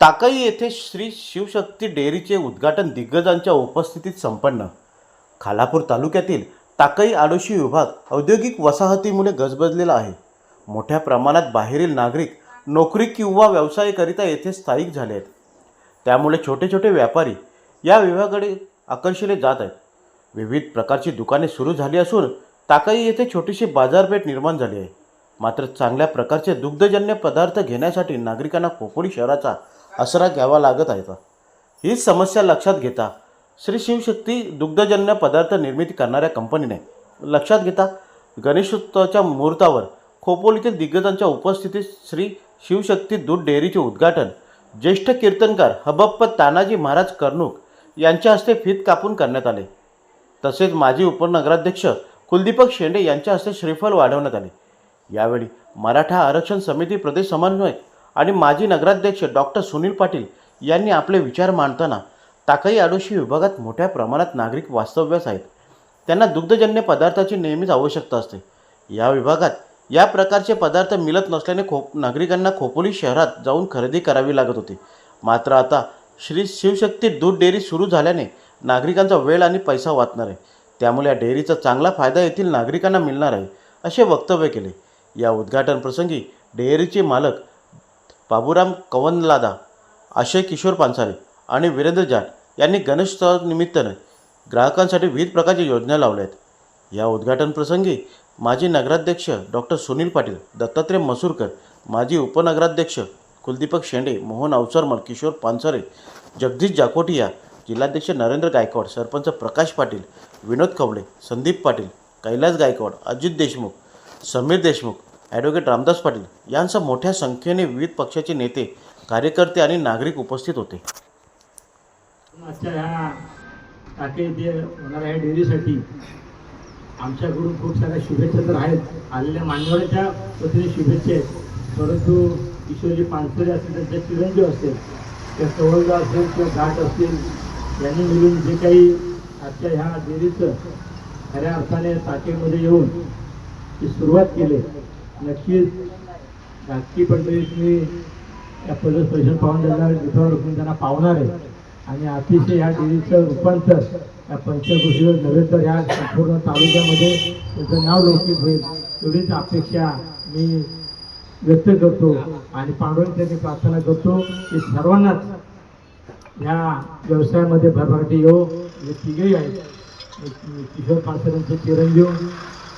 टाकई येथे श्री शिवशक्ती डेअरीचे उद्घाटन दिग्गजांच्या उपस्थितीत संपन्न. खालापूर तालुक्यातील टाकई आडोशी विभाग औद्योगिक वसाहतीमुळे गजबजलेला आहे. मोठ्या प्रमाणात बाहेरील नागरिक नोकरी किंवा व्यवसायाकरिता येथे स्थायिक झाले आहेत. त्यामुळे छोटे छोटे व्यापारी या विभागाकडे आकर्षिले जात आहेत. विविध प्रकारची दुकाने सुरू झाली असून टाकई येथे छोटीशी बाजारपेठ निर्माण झाली आहे. मात्र चांगल्या प्रकारचे दुग्धजन्य पदार्थ घेण्यासाठी नागरिकांना खोपोली शहराचा आसरा घ्यावा लागत आहे. हीच समस्या लक्षात घेता श्री शिवशक्ती दुग्धजन्य पदार्थ निर्मिती करणाऱ्या कंपनीने लक्षात घेता गणेशोत्सवाच्या मुहूर्तावर खोपोलीतील दिग्गजांच्या उपस्थितीत श्री शिवशक्ती दूध डेअरीचे उद्घाटन ज्येष्ठ कीर्तनकार हबप्प तानाजी महाराज कर्णूक यांच्या हस्ते फीत कापून करण्यात आले. तसेच माजी उपनगराध्यक्ष कुलदीपक शेंडे यांच्या हस्ते श्रीफल वाढवण्यात आले. यावेळी मराठा आरक्षण समिती प्रदेश समन्वयक आणि माजी नगराध्यक्ष डॉक्टर सुनील पाटील यांनी आपले विचार मांडताना ताकाई आडोशी विभागात मोठ्या प्रमाणात नागरिक वास्तव्यास आहेत. त्यांना दुग्धजन्य पदार्थाची नेहमीच आवश्यकता असते. या विभागात या प्रकारचे पदार्थ मिळत नसल्याने खोप नागरिकांना खोपोली शहरात जाऊन खरेदी करावी लागत होती. मात्र आता श्री शिवशक्ती दूध डेअरी सुरू झाल्याने नागरिकांचा वेळ आणि पैसा वाचणार आहे. त्यामुळे या डेअरीचा चांगला फायदा येथील नागरिकांना मिळणार आहे असे वक्तव्य केले. या उद्घाटन प्रसंगी डेअरीचे मालक बाबूराम कवनलादा आशय किशोर पानसारे आणि वीरेंद्र जाट यांनी गणेशोत्सवानिमित्तानं ग्राहकांसाठी विविध प्रकारच्या योजना लावल्या आहेत. या उद्घाटनप्रसंगी माजी नगराध्यक्ष डॉक्टर सुनील पाटील दत्तात्रय मसूरकर माजी उपनगराध्यक्ष कुलदीपक शेंडे मोहन अवसरमल किशोर पानसरे जगदीश जाकोटिया जिल्हाध्यक्ष नरेंद्र गायकवाड सरपंच प्रकाश पाटील विनोद खवळे संदीप पाटील कैलास गायकवाड अजित देशमुख समीर देशमुख ॲडव्होकेट रामदास पाटील यांसह मोठ्या संख्येने विविध पक्षाचे नेते कार्यकर्ते आणि नागरिक उपस्थित होते. आजच्या ह्या टाके होणाऱ्या ह्या डेअरीसाठी आमच्याकडून खूप साऱ्या शुभेच्छा तर आहेत. आलेल्या मान्यवरांच्या वतीने शुभेच्छा आहेत. परंतु किशोरजी पानसरे असतील त्यांच्या चिरंजीव असतील त्या सवलगा असेल किंवा घाट असतील यांनी मिळून जे काही आजच्या ह्या डेअरीचं खऱ्या अर्थाने टाकेमध्ये येऊन ती सुरुवात केली नक्कीच. राजकीय मंडळी मी या पद पैसे पाहून देणार विधवावर रुपून त्यांना पावणार. आहे आणि अतिशय ह्या डेअरीचं रूपांतर या पंचकृषीवर नव्हे तर या संपूर्ण तालुक्यामध्ये त्याचं नाव लौकिक होईल एवढीच अपेक्षा मी व्यक्त करतो आणि पांडुरंग प्रार्थना करतो की सर्वांनाच ह्या व्यवसायामध्ये भरभराटी येऊ हे तिघेही आहेत. किशोर पासरांचे चिरंजीव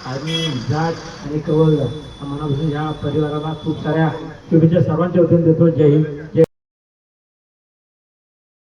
आणि जाट आणि कवळ मनापासून ह्या परिवाराला खूप साऱ्या शुभेच्छा सर्वांच्या वतीने देतो. जय हिंद. जय